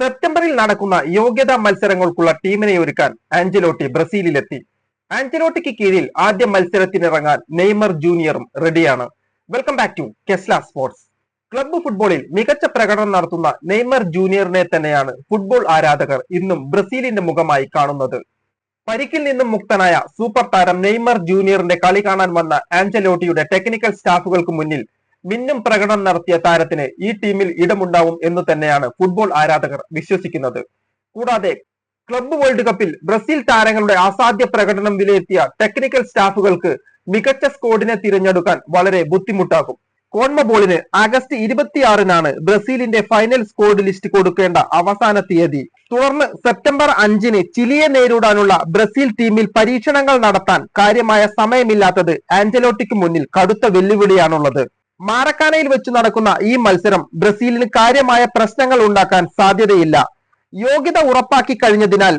സെപ്റ്റംബറിൽ നടക്കുന്ന യോഗ്യതാ മത്സരങ്ങൾക്കുള്ള ടീമിനെ ഒരുക്കാൻ ആഞ്ചലോട്ടി ബ്രസീലിലെത്തി. ആഞ്ചലോട്ടിക്ക് കീഴിൽ ആദ്യ മത്സരത്തിനിറങ്ങാൻ നെയ്മർ ജൂനിയറും റെഡിയാണ്. വെൽക്കം ബാക്ക് ടു കെസ്ല സ്പോർട്സ് ക്ലബ്ബ് ഫുട്ബോളിൽ മികച്ച പ്രകടനം നടത്തുന്ന നെയ്മർ ജൂനിയറിനെ തന്നെയാണ് ഫുട്ബോൾ ആരാധകർ ഇന്നും ബ്രസീലിന്റെ മുഖമായി കാണുന്നത്. പരിക്കിൽ നിന്നും മുക്തനായ സൂപ്പർ താരം നെയ്മർ ജൂനിയറിന്റെ കളി കാണാൻ വന്ന ആഞ്ചലോട്ടിയുടെ ടെക്നിക്കൽ സ്റ്റാഫുകൾക്ക് മുന്നിൽ മിന്നും പ്രകടനം നടത്തിയ താരത്തിന് ഈ ടീമിൽ ഇടമുണ്ടാവും എന്ന് തന്നെയാണ് ഫുട്ബോൾ ആരാധകർ വിശ്വസിക്കുന്നത്. കൂടാതെ ക്ലബ്ബ് വേൾഡ് കപ്പിൽ ബ്രസീൽ താരങ്ങളുടെ അസാധ്യ പ്രകടനം വിലയിരുത്തിയ ടെക്നിക്കൽ സ്റ്റാഫുകൾക്ക് മികച്ച സ്കോഡിനെ തിരഞ്ഞെടുക്കാൻ വളരെ ബുദ്ധിമുട്ടാകും. കോൺമബോളിന് ആഗസ്റ്റ് ഇരുപത്തിയാറിനാണ് ബ്രസീലിന്റെ ഫൈനൽ സ്കോഡ് ലിസ്റ്റ് കൊടുക്കേണ്ട അവസാന തീയതി. തുടർന്ന് സെപ്റ്റംബർ അഞ്ചിന് ചിലിയെ നേരിടാനുള്ള ബ്രസീൽ ടീമിൽ പരീക്ഷണങ്ങൾ നടത്താൻ കാര്യമായ സമയമില്ലാത്തത് ആന്റലോട്ടിക്ക് മുന്നിൽ കടുത്ത വെല്ലുവിളിയാണുള്ളത്. മാരക്കാനയിൽ വെച്ച് നടക്കുന്ന ഈ മത്സരം ബ്രസീലിന് കാര്യമായ പ്രശ്നങ്ങൾ ഉണ്ടാക്കാൻ സാധ്യതയില്ല. യോഗ്യത ഉറപ്പാക്കി കഴിഞ്ഞതിനാൽ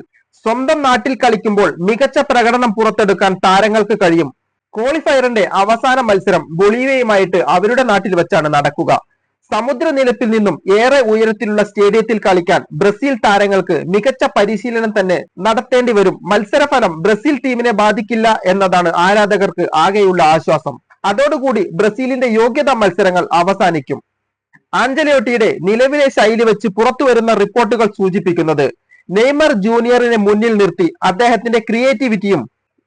സ്വന്തം നാട്ടിൽ കളിക്കുമ്പോൾ മികച്ച പ്രകടനം പുറത്തെടുക്കാൻ താരങ്ങൾക്ക് കഴിയും. ക്വാളിഫയറിന്റെ അവസാന മത്സരം ബൊളീവിയയുമായിട്ട് അവരുടെ നാട്ടിൽ വെച്ചാണ് നടക്കുക. സമുദ്രനിരപ്പിൽ നിന്നും ഏറെ ഉയരത്തിലുള്ള സ്റ്റേഡിയത്തിൽ കളിക്കാൻ ബ്രസീൽ താരങ്ങൾക്ക് മികച്ച പരിശീലനം തന്നെ നടത്തേണ്ടി വരും. മത്സരഫലം ബ്രസീൽ ടീമിനെ ബാധിക്കില്ല എന്നതാണ് ആരാധകർക്ക് ആകെയുള്ള ആശ്വാസം. അതോടുകൂടി ബ്രസീലിന്റെ യോഗ്യതാ മത്സരങ്ങൾ അവസാനിക്കും. ആഞ്ചലോട്ടിയുടെ നിലവിലെ ശൈലി വെച്ച് പുറത്തു വരുന്ന റിപ്പോർട്ടുകൾ സൂചിപ്പിക്കുന്നത് നെയ്മർ ജൂനിയറിനെ മുന്നിൽ നിർത്തി അദ്ദേഹത്തിന്റെ ക്രിയേറ്റിവിറ്റിയും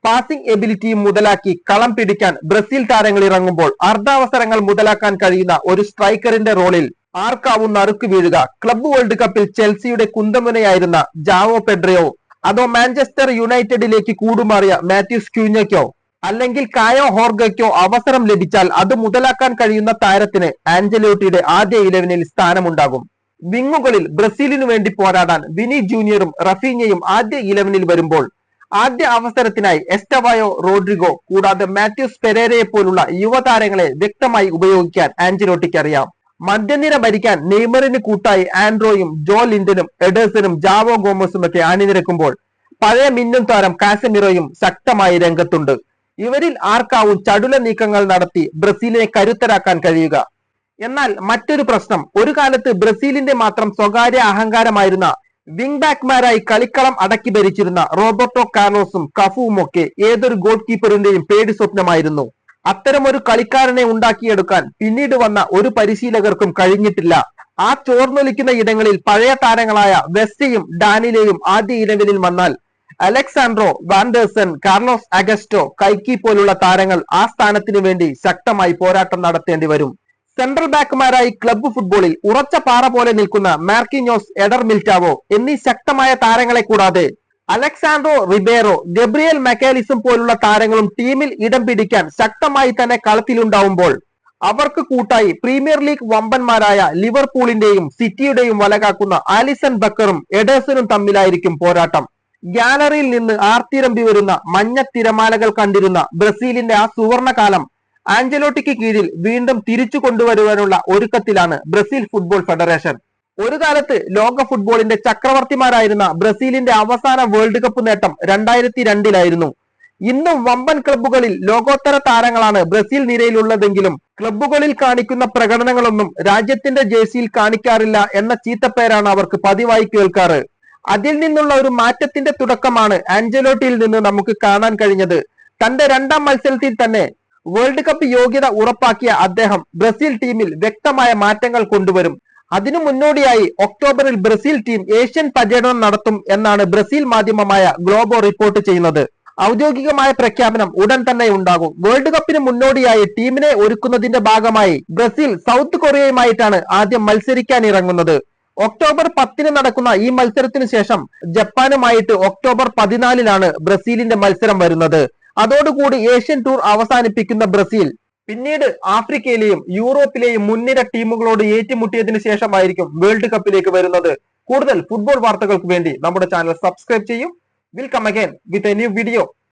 പാസിംഗ് എബിലിറ്റിയും മുതലാക്കി കളം പിടിക്കാൻ ബ്രസീൽ താരങ്ങൾ ഇറങ്ങുമ്പോൾ അർദ്ധാവസരങ്ങൾ മുതലാക്കാൻ കഴിയുന്ന ഒരു സ്ട്രൈക്കറിന്റെ റോളിൽ ആർക്കാവും നറുക്ക് വീഴുക. ക്ലബ്ബ് വേൾഡ് കപ്പിൽ ചെൽസിയുടെ കുന്തമുനയായിരുന്ന ജാവോ പെഡ്രയോ അതോ മാഞ്ചസ്റ്റർ യുണൈറ്റഡിലേക്ക് കൂടുമാറിയ മാത്യൂസ് ക്യൂഞ്ഞയ്ക്കോ അല്ലെങ്കിൽ കായോ ഹോർഗയ്ക്കോ അവസരം ലഭിച്ചാൽ അത് മുതലാക്കാൻ കഴിയുന്ന താരത്തിന് ആഞ്ചലോട്ടിയുടെ ആദ്യ ഇലവനിൽ സ്ഥാനമുണ്ടാകും. വിങ്ങുകളിൽ ബ്രസീലിനു വേണ്ടി പോരാടാൻ വിനി ജൂനിയറും റഫീഞ്ഞയും ആദ്യ ഇലവനിൽ വരുമ്പോൾ ആദ്യ അവസരത്തിനായി എസ്റ്റവായോ റോഡ്രിഗോ കൂടാതെ മാത്യൂസ് പെരേരയെ പോലുള്ള യുവതാരങ്ങളെ വ്യക്തമായി ഉപയോഗിക്കാൻ ആഞ്ചലോട്ടിക്ക് അറിയാം. മധ്യനിര ഭരിക്കാൻ നെയ്മറിന് കൂട്ടായി ആൻഡ്രോയും ജോ ലിൻഡനും എഡേഴ്സനും ജാവോ ഗോമസും ഒക്കെ അണിനിരക്കുമ്പോൾ പഴയ മിന്നും താരം കാസമിറോയും ശക്തമായി രംഗത്തുണ്ട്. ഇവരിൽ ആർക്കാവും ചടുല നീക്കങ്ങൾ നടത്തി ബ്രസീലിനെ കരുത്തരാക്കാൻ കഴിയുക. എന്നാൽ മറ്റൊരു പ്രശ്നം ഒരു കാലത്ത് ബ്രസീലിന്റെ മാത്രം സ്വകാര്യ അഹങ്കാരമായിരുന്ന വിംഗ് ബാക്ക്മാരായി കളിക്കളം അടക്കി ഭരിച്ചിരുന്ന റോബർട്ടോ കാർലോസും കഫുവും ഒക്കെ ഏതൊരു ഗോൾ കീപ്പറിന്റെയും പേടി സ്വപ്നമായിരുന്നു. ഒരു കളിക്കാരനെ ഉണ്ടാക്കിയെടുക്കാൻ പിന്നീട് വന്ന ഒരു പരിശീലകർക്കും കഴിഞ്ഞിട്ടില്ല. ആ ചോർന്നൊലിക്കുന്ന ഇടങ്ങളിൽ പഴയ താരങ്ങളായ വെസ്റ്റയും ഡാനിലെയും ആദ്യ ഇലവനിൽ വന്നാൽ Alexandro Wanderson Carlos Augusto Kaiky പോലുള്ള താരങ്ങൾ ആ സ്ഥാനത്തിനു വേണ്ടി ശക്തമായി പോരാട്ടം നടത്തേണ്ടി വരും. സെൻട്രൽ ബാക്കുമാരായി ക്ലബ്ബ് ഫുട്ബോളിൽ ഉറച്ച പാറ പോലെ നിൽക്കുന്ന മാർക്കിഞ്ഞോസ് എഡർ മിൽറ്റാവോ എന്നീ ശക്തമായ താരങ്ങളെ കൂടാതെ അലക്സാൻഡ്രോ റിബേറോ ഗബ്രിയൽ മെക്കാലിസം പോലുള്ള താരങ്ങളും ടീമിൽ ഇടം പിടിക്കാൻ ശക്തമായി തന്നെ കളത്തിലുണ്ടാവുമ്പോൾ അവർക്ക് കൂട്ടായി പ്രീമിയർ ലീഗ് വമ്പന്മാരായ ലിവർപൂളിന്റെയും സിറ്റിയുടെയും വലകാക്കുന്ന ആലിസൺ ബക്കറും എഡേഴ്സനും തമ്മിലായിരിക്കും പോരാട്ടം. ഗ്യാലറിയിൽ നിന്ന് ആർത്തിരമ്പി വരുന്ന മഞ്ഞ തിരമാലകൾ കണ്ടിരുന്ന ബ്രസീലിന്റെ ആ സുവർണകാലം ആഞ്ചലോട്ടിക്ക് കീഴിൽ വീണ്ടും തിരിച്ചു കൊണ്ടുവരുവാനുള്ള ഒരുക്കത്തിലാണ് ബ്രസീൽ ഫുട്ബോൾ ഫെഡറേഷൻ. ഒരു കാലത്ത് ലോക ഫുട്ബോളിന്റെ ചക്രവർത്തിമാരായിരുന്ന ബ്രസീലിന്റെ അവസാന വേൾഡ് കപ്പ് നേട്ടം രണ്ടായിരത്തി രണ്ടിലായിരുന്നു ഇന്നും വമ്പൻ ക്ലബ്ബുകളിൽ ലോകോത്തര താരങ്ങളാണ് ബ്രസീൽ നിരയിലുള്ളതെങ്കിലും ക്ലബ്ബുകളിൽ കാണിക്കുന്ന പ്രകടനങ്ങളൊന്നും രാജ്യത്തിന്റെ ജേഴ്സിയിൽ കാണിക്കാറില്ല എന്ന ചീത്തപ്പേരാണ് അവർക്ക് പതിവായി കേൾക്കാറ്. അതിൽ നിന്നുള്ള ഒരു മാറ്റത്തിന്റെ തുടക്കമാണ് ആഞ്ചലോട്ടിയിൽ നിന്ന് നമുക്ക് കാണാൻ കഴിഞ്ഞത്. തന്റെ രണ്ടാം മത്സരത്തിൽ തന്നെ വേൾഡ് കപ്പ് യോഗ്യത ഉറപ്പാക്കിയ അദ്ദേഹം ബ്രസീൽ ടീമിൽ വ്യക്തമായ മാറ്റങ്ങൾ കൊണ്ടുവരും. അതിനു മുന്നോടിയായി ഒക്ടോബറിൽ ബ്രസീൽ ടീം ഏഷ്യൻ പര്യടനം നടത്തും എന്നാണ് ബ്രസീൽ മാധ്യമമായ ഗ്ലോബോ റിപ്പോർട്ട് ചെയ്യുന്നത്. ഔദ്യോഗികമായ പ്രഖ്യാപനം ഉടൻ തന്നെ ഉണ്ടാകും. വേൾഡ് കപ്പിന് മുന്നോടിയായി ടീമിനെ ഒരുക്കുന്നതിന്റെ ഭാഗമായി ബ്രസീൽ സൗത്ത് കൊറിയയുമായിട്ടാണ് ആദ്യം മത്സരിക്കാൻ ഇറങ്ങുന്നത്. ഒക്ടോബർ പത്തിന് നടക്കുന്ന ഈ മത്സരത്തിന് ശേഷം ജപ്പാനുമായിട്ട് ഒക്ടോബർ പതിനാലിനാണ് ബ്രസീലിന്റെ മത്സരം വരുന്നത്. അതോടുകൂടി ഏഷ്യൻ ടൂർ അവസാനിപ്പിക്കുന്ന ബ്രസീൽ പിന്നീട് ആഫ്രിക്കയിലെയും യൂറോപ്പിലെയും മുൻനിര ടീമുകളോട് ഏറ്റുമുട്ടിയതിനു ശേഷമായിരിക്കും വേൾഡ് കപ്പിലേക്ക് വരുന്നത്. കൂടുതൽ ഫുട്ബോൾ വാർത്തകൾക്ക് വേണ്ടി നമ്മുടെ ചാനൽ സബ്സ്ക്രൈബ് ചെയ്യും. Will come again with a new video